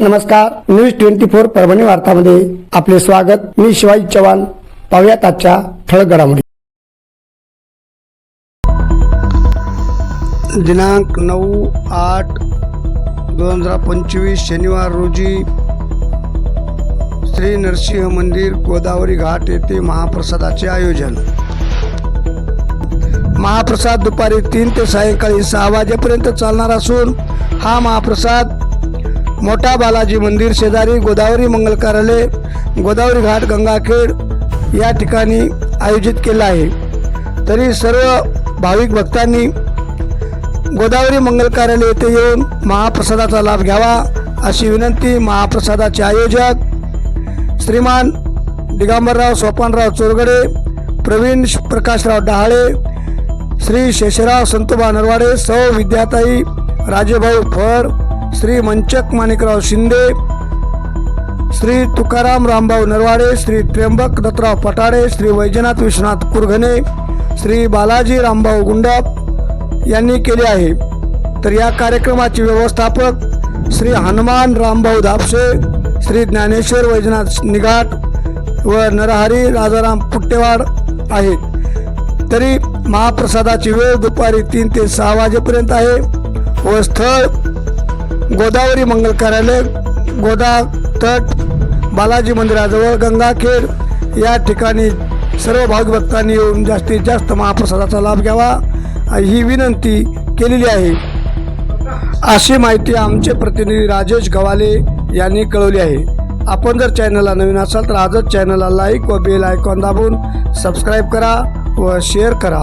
नमस्कार news twenty four Parbhani वार्तामध्ये आपले स्वागत. मी शिवाजी चव्हाण. पाहुयात आजच्या ठळक घडामोडी. दिनांक नऊ आठ दोन हजार पंचवीस शनिवार रोजी श्री नरसिंह मंदिर गोदावरी घाट येथे महाप्रसादाचे आयोजन. महाप्रसाद दुपारी तीन ते सायंकाळी सहा वाजेपर्यंत चालणार असून हा महाप्रसाद मोठा बालाजी मंदिर शेजारी गोदावरी मंगल कार्यालय गोदावरी घाट गंगाखेड या ठिकाणी आयोजित केलं आहे. तरी सर्व भाविक भक्तांनी गोदावरी मंगल कार्यालय येथे येऊन महाप्रसादाचा लाभ घ्यावा अशी विनंती. महाप्रसादाचे आयोजक श्रीमान दिगंबरराव सोपानराव चोरगडे प्रवीण प्रकाशराव डहाळे श्री शेषराव संतोबा नरवाडे सौ विद्याताई राजेभाऊ फड श्री मंचक माणिकराव शिंदे श्री तुकाराम रामभाऊ नरवाडे श्री त्र्यंबक दत्तराव पटाडे श्री वैजनाथ विश्वनाथ कुरघने श्री बालाजी रामभाऊ गुंडाप यांनी केले आहे. तर या कार्यक्रमाचे व्यवस्थापक श्री हनुमान रामभाऊ धापसे श्री ज्ञानेश्वर वैजनाथ निघाट व नरहरी राजाराम पुट्टेवाड आहेत. तरी महाप्रसादाची वेळ दुपारी तीन ते सहा वाजेपर्यंत आहे व स्थळ गोदावरी मंगल कार्यालय गोदा तट बालाजी मंदिराजवळ गंगाखेड या ठिकाणी सर्व भाविक भक्तांनी येऊन जास्तीत जास्त महाप्रसादाचा लाभ घ्यावा ही विनंती केलेली आहे. अशी माहिती आमचे प्रतिनिधी राजेश गवाले यांनी कळवली आहे. आपण जर चॅनलला नवीन असाल तर आजच चॅनलला लाईक व बेल आयकॉन दाबून सबस्क्राईब करा व शेअर करा.